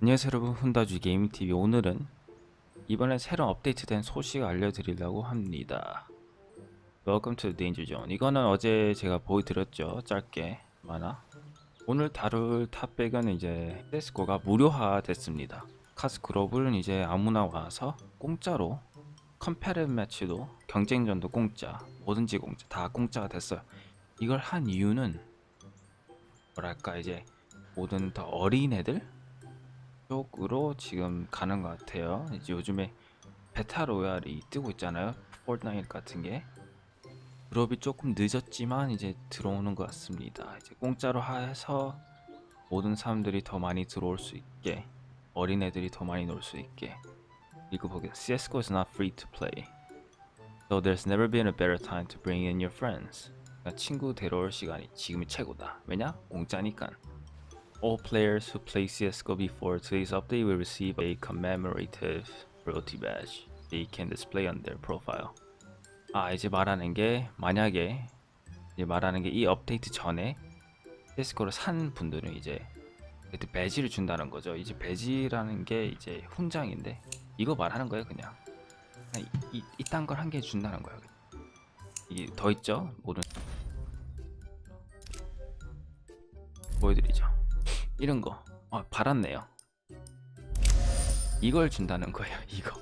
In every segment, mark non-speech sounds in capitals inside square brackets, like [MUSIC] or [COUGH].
안녕하세요 여러분. 훈다주 게임TV. 오늘은 이번에 새로 업데이트된 소식 알려드리려고 합니다. Welcome to Danger Zone. 이거는 어제 제가 보여드렸죠. 짧게. 많아. 오늘 다룰 탑백은 이제 세스코가 무료화 됐습니다. 카스 그룹은 이제 아무나 와서 공짜로 컴패런 매치도 경쟁전도 공짜 뭐든지 공짜 다 공짜가 됐어요. 이걸 한 이유는 뭐랄까 이제 모든 더 어린 애들 쪽으로 지금 가는 것 같아요. 이제 요즘에 베타 로얄이 뜨고 있잖아요. 포트나잇 같은 게. 그룹이 조금 늦었지만 이제 들어오는 것 같습니다. 이제 공짜로 해서 모든 사람들이 더 많이 들어올 수 있게 어린애들이 더 많이 놀 수 있게 읽어보겠습니다. CSGO is not free to play. So there's never been a better time to bring in your friends. 그러니까 친구 데려올 시간이 지금이 최고다. 왜냐? 공짜니까. All players who play CSGO before today's update will receive a commemorative royalty badge they can display on their profile. 아 이제 말하는 게 만약에 이제 말하는 게 이 업데이트 전에 CSGO를 산 분들은 이제 그때 배지를 준다는 거죠. 이제 배지라는 게 이제 훈장인데 이거 말하는 거예요 그냥. 그냥 이, 이, 이딴 걸 한 개 준다는 거예요. 이게 더 있죠 모든 보여드리죠. 이런 거. 아, 받았네요. 이걸 준다는 거예요. [LAUGHS] 이거.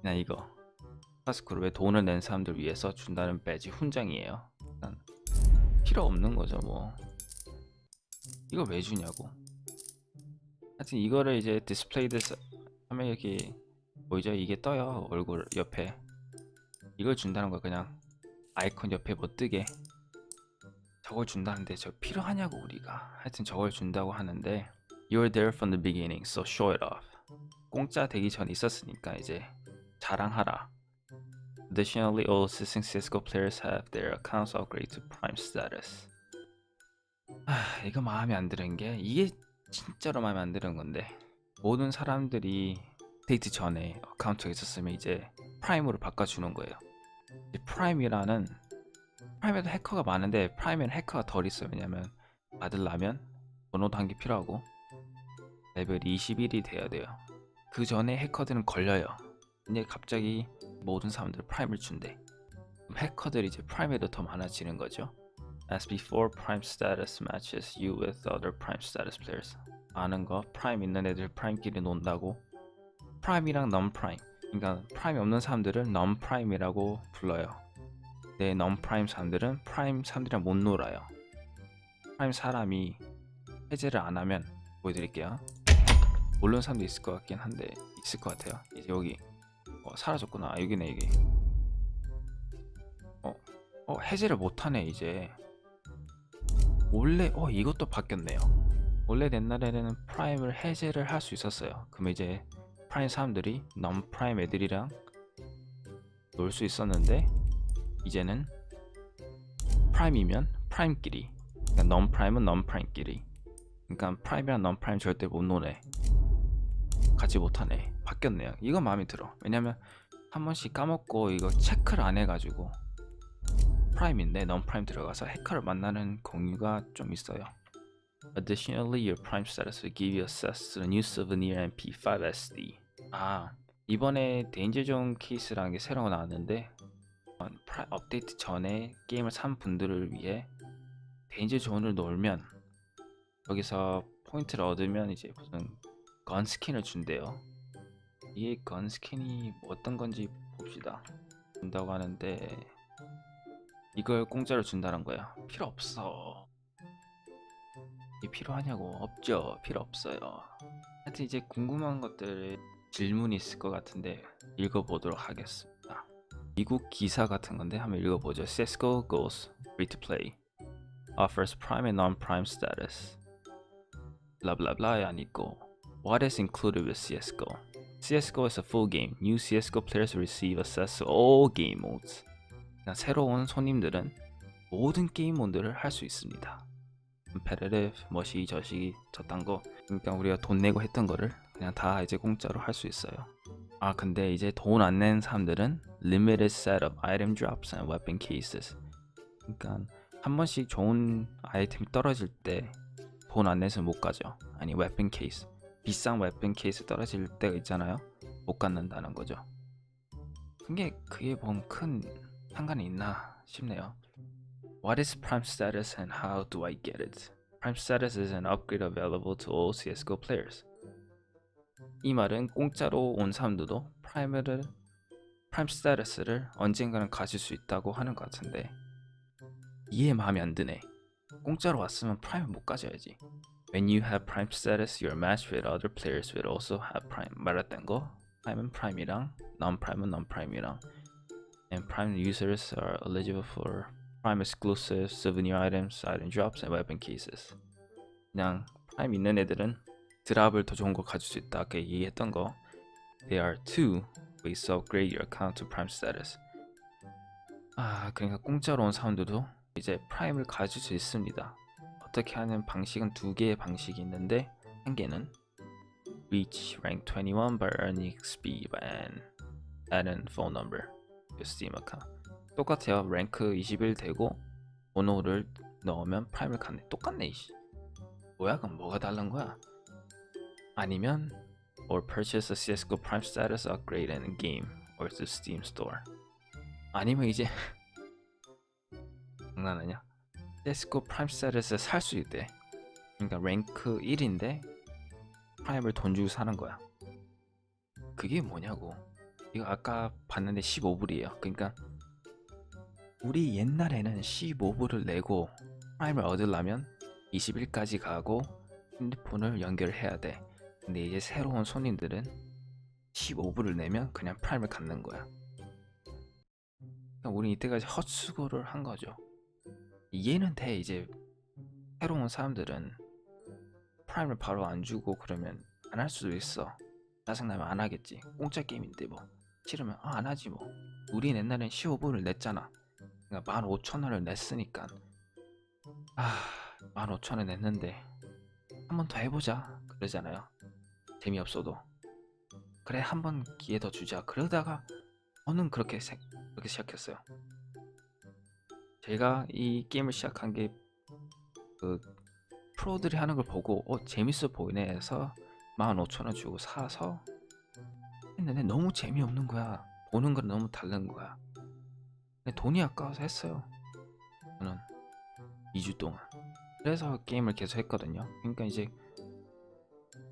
그냥 이거. 파스쿠르에 돈을 낸 사람들 위해서 준다는 배지 훈장이에요. 일단 필요 없는 거죠, 뭐. 이걸 왜 주냐고. 하여튼 이거를 이제 디스플레이드 하면 여기 보이죠? 이게 떠요. 얼굴 옆에. 이걸 준다는 거야. 그냥 아이콘 옆에 뭐 뜨게. 저걸 준다는데 저 필요하냐고 우리가 하여튼 저걸 준다고 하는데 You're there from the beginning, so show it off 공짜 되기 전에 있었으니까 이제 자랑하라 Additionally, all existing CSGO players have their accounts upgraded to Prime status 아 이거 마음에 안 드는 게 이게 진짜로 마음에 안 드는 건데 모든 사람들이 데이트 전에 어카운트가 있었으면 이제 프라임으로 바꿔주는 거예요 이 프라임이라는 프라임에도 해커가 많은데 프라임에는 해커가 덜 있어요. 왜냐면 받으려면 번호 단계 필요하고 레벨 21이 돼야 돼요. 그 전에 해커들은 걸려요. 근데 갑자기 모든 사람들 프라임을 준대. 해커들이 이제 프라임에도 더 많아지는 거죠. As before, Prime status matches you with other Prime status players. 아는 거 프라임 있는 애들 프라임끼리 논다고. 프라임이랑 non 프라임. 그러니까 프라임이 없는 사람들은 non 프라임이라고 불러요. 내 non-프라임 사람들은 프라임 사람들이랑 못 놀아요. 프라임 사람이 해제를 안 하면 보여드릴게요. 모르는 사람도 있을 것 같긴 한데 있을 것 같아요. 이제 여기 어, 사라졌구나. 아, 여기네 여기. 어, 어 해제를 못 하네 이제. 원래 어 이것도 바뀌었네요. 원래 옛날에는 프라임을 해제를 할 수 있었어요. 그럼 이제 프라임 사람들이 non-프라임 애들이랑 놀 수 있었는데 이제는 프라임이면 프라임끼리. 그러니까 non 프라임은 non 프라임끼리. 그러니까 프라임이랑 non 프라임 절대 못 노네 같이 못하네. 바뀌었네요. 이거 마음에 들어. 왜냐면 한 번씩 까먹고 이거 체크를 안 해가지고 프라임인데 non 프라임 들어가서 해커를 만나는 공유가 좀 있어요. Additionally, your Prime status will give you access to the new souvenir MP5 SD. 아, 이번에 데인저존 케이스라는 게 새로 나왔는데 업데이트 전에 게임을 산 분들을 위해 데인저 존을 놀면 여기서 포인트를 얻으면 이제 무슨 건 스킨을 준대요. 이게 건 스킨이 어떤 건지 봅시다. 준다고 하는데 이걸 공짜로 준다는 거야. 필요 없어. 이게 필요하냐고 없죠. 필요 없어요. 하여튼 이제 궁금한 것들 질문이 있을 것 같은데 읽어보도록 하겠습니다. 미국 기사 같은 건데 한번 읽어보죠. CS:GO goes free to play, offers prime and non-prime status. 블라블라블라에 안 있고 What is included with CS:GO? CS:GO is a full game. New CS:GO players receive access to all game modes. 그러니까 새로운 손님들은 모든 게임 모드를 할 수 있습니다. competitive, 뭐시 저시 저딴 거. 그러니까 우리가 돈 내고 했던 거를 그냥 다 이제 공짜로 할 수 있어요. 아 근데 이제 돈 안 낸 사람들은 limited set of item drops and weapon cases. 그러니까 한 번씩 좋은 아이템이 떨어질 때돈안 내서 못 가죠. 아니 weapon case. 비싼 웨폰 케이스 떨어질 때가 있잖아요. 못 갖는다는 거죠. 그게 그게 뭔큰 상관이 있나 싶네요. What is Prime status and how do I get it? Prime status is an upgrade available to all CS:GO players. 이 말은 공짜로 온 사람들도 프라임을 프라임 스테이터스를 언젠가는 가질 수 있다고 하는 것 같은데 이해 마음에 안 드네. 공짜로 왔으면 프라임 못 가져야지. When you have prime status, your match with other players will also have prime. 말했던 거 프라임은 프라임이랑 non-prime은 non-prime이랑 and prime users are eligible for prime exclusive souvenir items, item drops, and weapon cases. 그냥 프라임 있는 애들은 드랍을 더 좋은 거 가질 수 있다. 아까 얘기했던 거. There are two to upgrade your account to prime status. 아, 그러니까 공짜로 온 사람들도 이제 프라임을 가질 수 있습니다. 어떻게 하는 방식은 두 개의 방식이 있는데 한 개는 reach rank 21 by earning XP and add an phone number to Steam account. 똑같아요. 랭크 21 되고 번호를 넣으면 프라임을 갖네. 똑같네. 이씨. 뭐야? 그럼 뭐가 다른 거야? 아니면 or purchase a CS:GO Prime status upgrade in a game or to Steam Store. 아니면 이제 [LAUGHS] 장난하냐? CS:GO Prime status을 살 수 있대. 그러니까 랭크 1인데 프라임을 돈 주고 사는 거야. 그게 뭐냐고. 이거 아까 봤는데 15불이에요. 그러니까 우리 옛날에는 15불을 내고 프라임을 얻으려면 20일까지 가고 핸드폰을 연결해야 돼. 근데 이제 새로운 손님들은 15불을 내면 그냥 프라임을 갖는 거야. 그러니까 우리 이때까지 헛수고를 한 거죠. 이해는 돼. 이제 새로운 사람들은 프라임을 바로 안 주고 그러면 안 할 수도 있어. 짜증나면 안 하겠지. 공짜 게임인데 뭐. 싫으면 아, 안 하지 뭐. 우린 옛날엔 15불을 냈잖아. 그러니까 15,000원을 냈으니까. 아, 15,000원 냈는데 한 번 더 해보자. 그러잖아요. 재미없어도. 그래, 한 번 기회 더 주자. 그러다가 저는 그렇게, 생- 그렇게 시작했어요. 제가 이 게임을 시작한 게 그 프로들이 하는 걸 보고 어 재밌어 보이네 해서 15,000원 주고 사서 했는데 너무 재미없는 거야. 보는 건 너무 다른 거야. 돈이 아까워서 했어요. 저는 2주 동안. 그래서 게임을 계속 했거든요. 그러니까 이제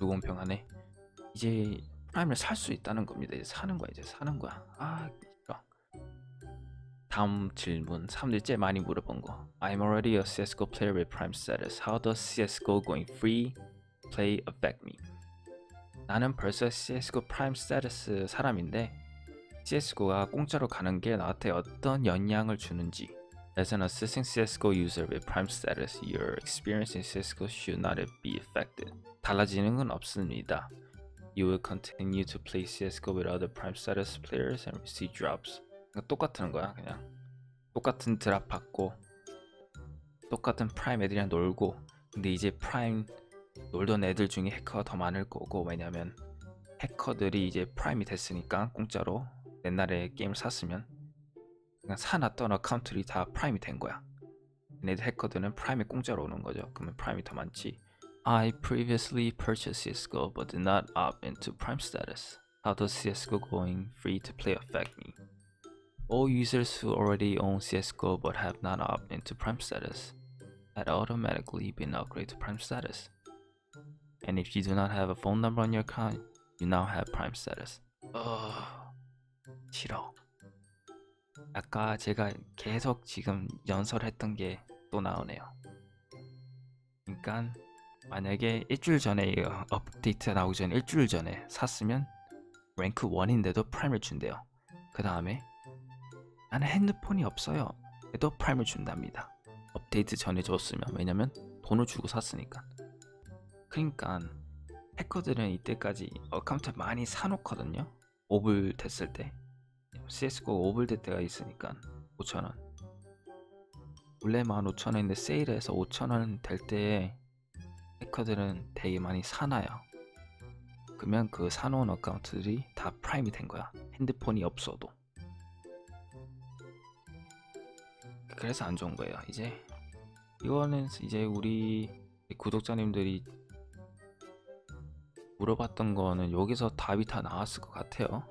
무공평하네. 이제 프라임을 살 수 있다는 겁니다. 이제 사는 거야. 이제 사는 거야. 아, 싫어. 다음 질문. 사람들이 제일 많이 물어본 거. I'm already a CS:GO player with Prime status. How does CS:GO going free play affect me? 나는 벌써 CS:GO Prime status 사람인데 CS:GO가 공짜로 가는 게 나한테 어떤 영향을 주는지. As an assisting CS:GO user with Prime status, your experience in CS:GO should not be affected. 달라지는 건 없습니다. You will continue to play CS:GO with other Prime status players and receive drops. 그러니까 똑같은 거야, 그냥. 똑같은 드랍 받고 똑같은 프라임 애들이랑 놀고 근데 이제 프라임 놀던 애들 중에 해커가 더 많을 거고 왜냐면 해커들이 이제 프라임이 됐으니까 공짜로 옛날에 게임을 샀으면 그냥 사놨던 어카운트들이 다 프라임이 된 거야 얘네들 해커들은 프라임이 공짜로 오는 거죠 그러면 프라임이 더 많지 I previously purchased CSGO but did not opt into prime status How does CSGO going free to play affect me? All users who already own CSGO but have not opted into Prime status had automatically been upgraded to Prime status. And if you do not have a phone number on your account, you now have Prime status. 어... 싫어. 아까 제가 계속 지금 연설했던 게 또 나오네요. 그러니까 만약에 일주일 전에 업데이트 나오기 전에 일주일 전에 샀으면 랭크 1인데도 프라임을 준대요. 그 다음에 나는 핸드폰이 없어요. 그래도 프라임을 준답니다. 업데이트 전에 줬으면 왜냐면 돈을 주고 샀으니까. 그러니까 해커들은 이때까지 어카운트 많이 사놓거든요. 5불 됐을 때 CSGO 5불 될 때가 있으니까 5천원 원래 15,000원인데 세일해서 5천원 될 때에 해커들은 되게 많이 사놔요. 그러면 그 사놓은 어카운트들이 다 프라임이 된 거야. 핸드폰이 없어도. 그래서 안 좋은 거예요. 이제 이거는 이제 우리 구독자님들이 물어봤던 거는 여기서 답이 다 나왔을 것 같아요.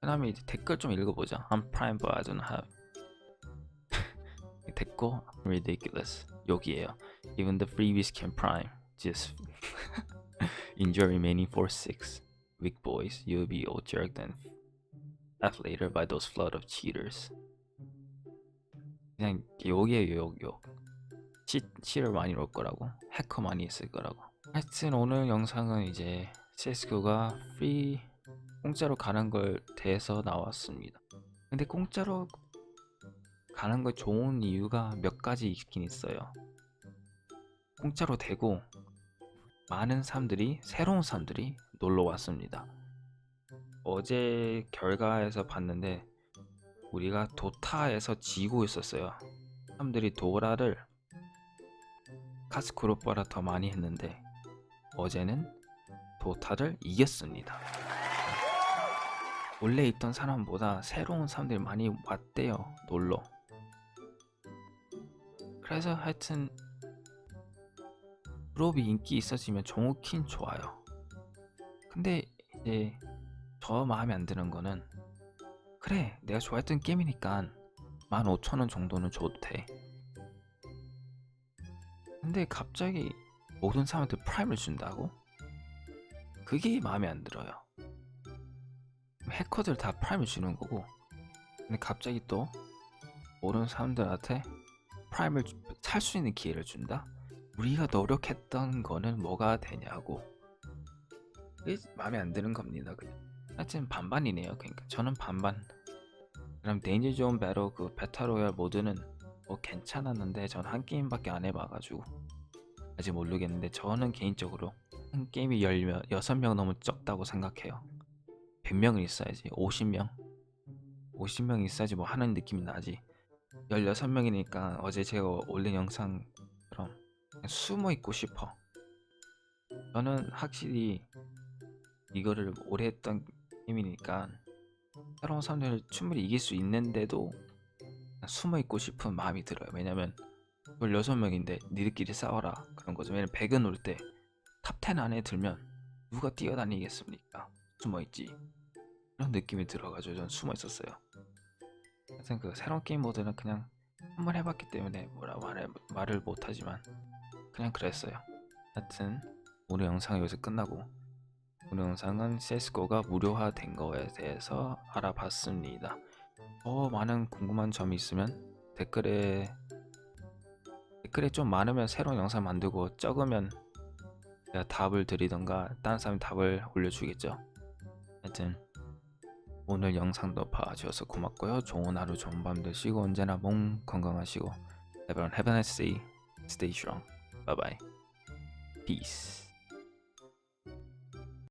그다음에 이제 댓글 좀 읽어보자. I'm prime but I don't have. [LAUGHS] 댓글 ridiculous. 여기에요. Even the freebies can prime. Just enjoy remaining for six. Weak boys, you'll be all jerked and f later by those flood of cheaters. 그냥 여기에요, 여기, 요 치, 치를 많이 넣을 거라고. 해커 많이 있을 거라고. 하여튼 오늘 영상은 이제 CSGO가 프리 공짜로 가는 걸 대해서 나왔습니다. 근데 공짜로 가는 거 좋은 이유가 몇 가지 있긴 있어요. 공짜로 되고 많은 사람들이 새로운 사람들이 놀러 왔습니다. 어제 결과에서 봤는데 우리가 도타에서 지고 있었어요. 사람들이 도라를 카스크로퍼라 더 많이 했는데 어제는 도타를 이겼습니다. 원래 있던 사람보다 새로운 사람들이 많이 왔대요 놀러. 그래서 하여튼 그룹이 인기 있어지면 좋긴 좋아요. 근데 이제 저 마음에 안 드는 거는 그래 내가 좋아했던 게임이니까 15,000원 정도는 줘도 돼. 근데 갑자기 모든 사람한테 프라임을 준다고? 그게 마음에 안 들어요. 해커들 다 프라임을 주는 거고 근데 갑자기 또 모르는 사람들한테 프라임을 살 수 있는 기회를 준다? 우리가 노력했던 거는 뭐가 되냐고. 그게 마음에 안 드는 겁니다 그냥 하여튼 반반이네요 그러니까. 저는 반반. 그럼 데인지 존 배로 그 베타로얄 모드는 뭐 괜찮았는데 전 한 게임밖에 안 해봐가지고. 아직 모르겠는데 저는 개인적으로 한 게임이 열면 6명 너무 적다고 생각해요. 100명은 있어야지. 50명? 50명 있어야지 뭐 하는 느낌이 나지. 16명이니까 어제 제가 올린 그냥 숨어 있고 싶어. 저는 확실히 이거를 오래 했던 게임이니까 새로운 사람들을 충분히 이길 수 있는데도 숨어 있고 싶은 마음이 들어요. 왜냐면 16명인데 니들끼리 싸워라. 그런 거죠. 왜냐면 100은 올 때 탑10 안에 들면 누가 뛰어다니겠습니까? 숨어 있지. 그런 느낌이 들어가지고 전 숨어 있었어요. 하여튼 그 새로운 게임 모드는 그냥 한 번 해봤기 때문에 뭐라 말해, 말을 못하지만 그냥 그랬어요. 하여튼 오늘 영상은 여기서 끝나고 오늘 영상은 CSGO가 무료화된 거에 대해서 알아봤습니다. 더 많은 궁금한 점이 있으면 댓글에 댓글에 좀 많으면 새로운 영상 만들고 적으면 제가 답을 드리던가 다른 사람이 답을 올려주겠죠. 하여튼 오늘 영상도 봐주셔서 고맙고요. 좋은 하루 좋은 밤 되시고 언제나 몸 건강하시고 have a nice day. Stay strong. Bye bye. Peace.